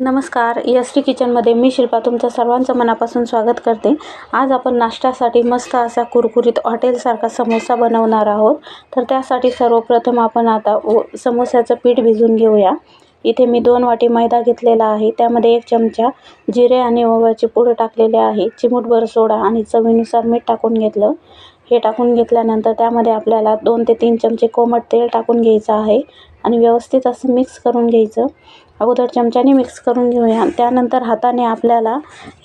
नमस्कार यश्री किचनमध्ये मी शिल्पा तुमचं सर्वांचं मनापासून स्वागत करते. आज आपण नाश्त्यासाठी मस्त असा कुरकुरीत हॉटेलसारखा समोसा बनवणार आहोत. तर त्यासाठी सर्वप्रथम आपण आता ओ समोस्याचं पीठ भिजून घेऊया. इथे मी दोन वाटी मैदा घेतलेला आहे. त्यामध्ये एक चमचा जिरे आणि ओव्याची पूड टाकलेले आहे. चिमूटभर सोडा आणि चवीनुसार मीठ टाकून घेतलं. हे टाकून घेतल्यानंतर त्यामध्ये आपल्याला दोन ते तीन चमचे कोमट तेल टाकून घ्यायचं आहे आणि व्यवस्थित असं मिक्स करून घ्यायचं. अगोदर चमच्याने मिक्स करून घेऊया. त्यानंतर हाताने आपल्याला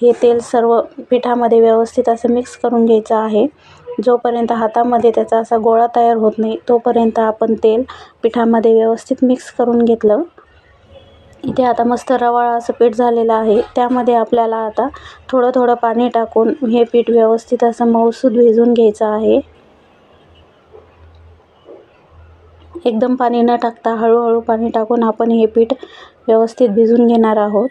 हे तेल सर्व पिठामध्ये व्यवस्थित असं मिक्स करून घ्यायचं आहे. जोपर्यंत हातामध्ये त्याचा असा गोळा तयार होत नाही तोपर्यंत आपण तेल पिठामध्ये व्यवस्थित मिक्स करून घेतलं. इथे आता मस्त रवाळा असं पीठ झालेलं आहे. त्यामध्ये आपल्याला आता थोडं थोडं पाणी टाकून हे पीठ व्यवस्थित असं मऊसूद भिजून घ्यायचं आहे. एकदम पाणी न टाकता हळूहळू पाणी टाकून आपण हे पीठ व्यवस्थित भिजून घेणार आहोत.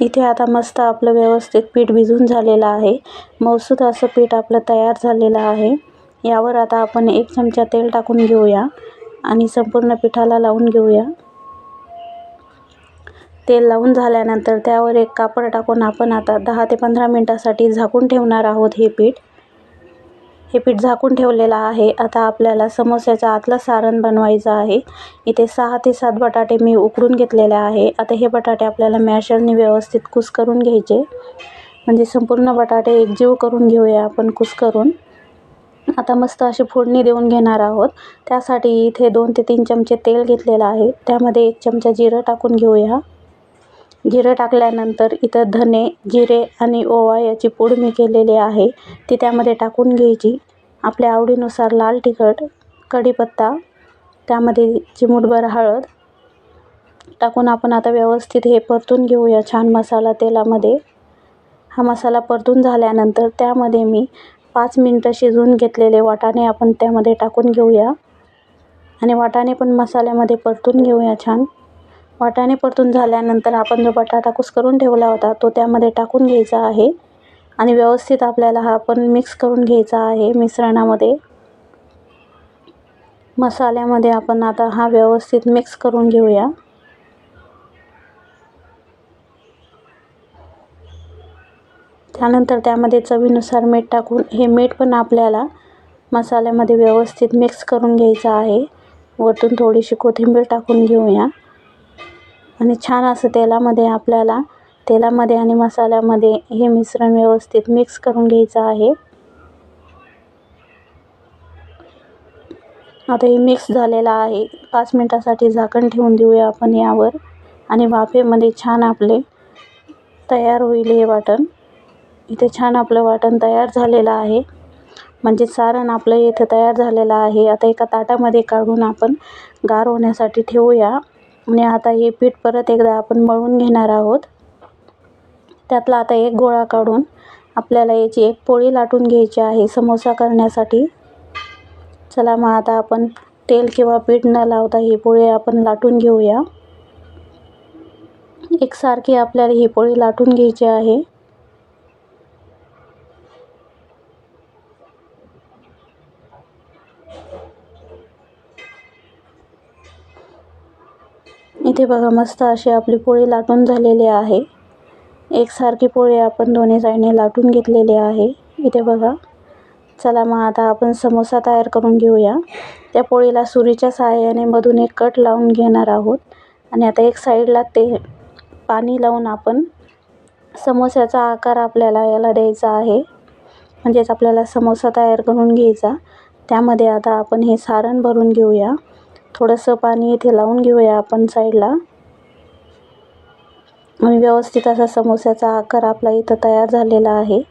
इथे आता मस्त आपलं व्यवस्थित पीठ भिजून झालेलं आहे. मौसूद असं पीठ आपलं तयार झालेलं आहे. यावर आता आपण एक चमचा तेल टाकून घेऊया आणि संपूर्ण पिठाला लावून घेऊया. तेल लावून झाल्यानंतर त्यावर एक कापड टाकून आपण आता दहा ते पंधरा मिनटासाठी झाकून ठेवणार आहोत हे पीठ. हे पीठ झाकून ठेवलेलं आहे. आता आपल्याला समोस्याचा आतलं सारण बनवायचं आहे. इथे सहा ते सात बटाटे मी उकडून घेतलेले आहे. आता हे बटाटे आपल्याला मॅशरने व्यवस्थित कुस करून घ्यायचे. म्हणजे संपूर्ण बटाटे एकजीव करून घेऊया आपण कुस करून. आता मस्त अशी फोडणी देऊन घेणार आहोत. त्यासाठी इथे दोन ते तीन चमचे तेल घेतलेलं आहे. त्यामध्ये एक चमचा जिरं टाकून घेऊया. जिरं टाकल्यानंतर इथं धने जिरे आणि ओवा याची पूड मी केलेली आहे. ती त्यामध्ये टाकून घ्यायची. आपल्या आवडीनुसार लाल तिखट कढीपत्ता त्यामध्ये चिमूटभर हळद टाकून आपण आता व्यवस्थित हे परतून घेऊया छान मसाला तेलामध्ये. हा मसाला परतून झाल्यानंतर त्यामध्ये मी पाच मिनटं शिजवून घेतलेले वाटाणे आपण त्यामध्ये टाकून घेऊया. आणि वाटाणे पण मसाल्यामध्ये परतून घेऊया छान. वाटाणे परतून झाल्यानंतर आपण जो बटाटा कुस्करून ठेवला होता तो त्यामध्ये टाकून घ्यायचा आहे. आणि व्यवस्थित आपल्याला हा पण मिक्स करून घ्यायचा आहे मिश्रणामध्ये. मसाल्यामध्ये आपण आता हा व्यवस्थित मिक्स करून घेऊया. त्यानंतर त्यामध्ये चवीनुसार मीठ टाकून हे मीठ पण आपल्याला मसाल्यामध्ये व्यवस्थित मिक्स करून घ्यायचं आहे. वरतून थोडीशी कोथिंबीर टाकून घेऊया. आणि छान असं तेलामध्ये आपल्याला तेलामध्ये आणि मसाल्यामध्ये हे मिश्रण व्यवस्थित मिक्स करून घ्यायचं आहे. आता हे मिक्स झालेलं आहे. पाच मिनटासाठी झाकण ठेवून देऊया आपण यावर. आणि वाफेमध्ये छान आपले तयार होईल हे वाटण. इथे छान आपलं वाटण तयार झालेलं आहे. म्हणजे सारण आपलं इथं तयार झालेलं आहे. आता एका ताटामध्ये काढून आपण गार होण्यासाठी ठेवूया. आणि आता हे पीठ परत एकदा आपण मळून घेणार आहोत. त्यातला आता एक गोळा काढून आपल्याला याची एक पोळी लाटून घ्यायची आहे समोसा करण्यासाठी. चला मग आता आपण तेल किंवा पीठ न लावता ही पोळी आपण लाटून घेऊया. एकसारखी आपल्याला ही पोळी लाटून घ्यायची आहे. इथे बघा मस्त अशी आपली पोळी लाटून झालेली आहे. एकसारखी पोळी आपण दोन्ही साईडने लाटून घेतलेली आहे. इथे बघा चला मग आता आपण समोसा तयार करून घेऊया. त्या पोळीला सुरीच्या सहाय्याने मधून एक कट लावून घेणार आहोत. आणि आता एक साईडला ते पाणी लावून आपण समोस्याचा आकार आपल्याला याला द्यायचा आहे. म्हणजेच आपल्याला समोसा तयार करून घ्यायचा. त्यामध्ये आता आपण हे सारण भरून घेऊया. थोडंसं पाणी इथे लावून घेऊया आपण साईडला. आणि व्यवस्थित असा समोस्याचा आकार आपला इथं तयार झालेला आहे.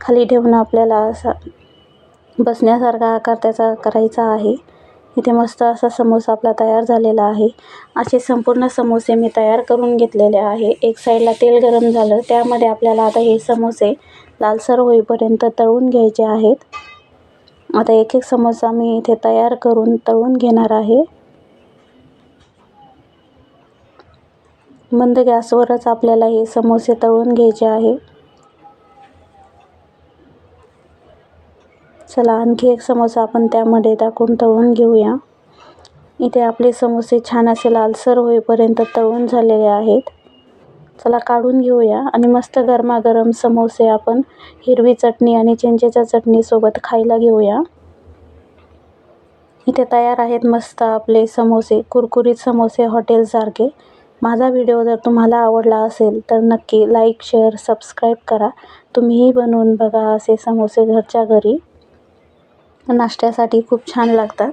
खाली ठेवून आपल्याला असा बसण्यासारखा आकार त्याचा करायचा आहे. इथे मस्त असा समोसा आपला तयार झालेला आहे. असे संपूर्ण समोसे मी तयार करून घेतलेले आहे. एक साईडला तेल गरम झालं. त्यामध्ये आपल्याला आता हे समोसे लालसर होईपर्यंत तळून घ्यायचे आहेत. आता एक एक समोसा मी इथे तयार करून तळून घेणार आहे. मंद गॅसवरच आपल्याला हे समोसे तळून घ्यायचे आहे. चला आणखी एक समोसा आपण त्यामध्ये टाकून तळून घेऊया. इथे आपले समोसे छान असे लालसर होईपर्यंत तळून झालेले आहेत. चला काढून घेऊया. आणि मस्त गरमागरम समोसे आपण हिरवी चटणी आणि चिंचेच्या चटणीसोबत खायला घेऊया. इथे तयार आहेत मस्त आपले समोसे कुरकुरीत समोसे हॉटेलसारखे माझा व्हिडिओ जर तुम्हाला आवडला असेल तर नक्की लाईक शेअर सबस्क्राईब करा. तुम्हीही बनवून बघा असे समोसे घरच्या घरी. नाश्त्यासाठी खूप छान लागतात.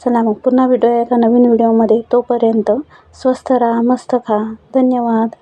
चला मग पुन्हा व्हिडिओ एका नवीन व्हिडिओमध्ये तोपर्यंत स्वस्थ राहा मस्त खा. धन्यवाद.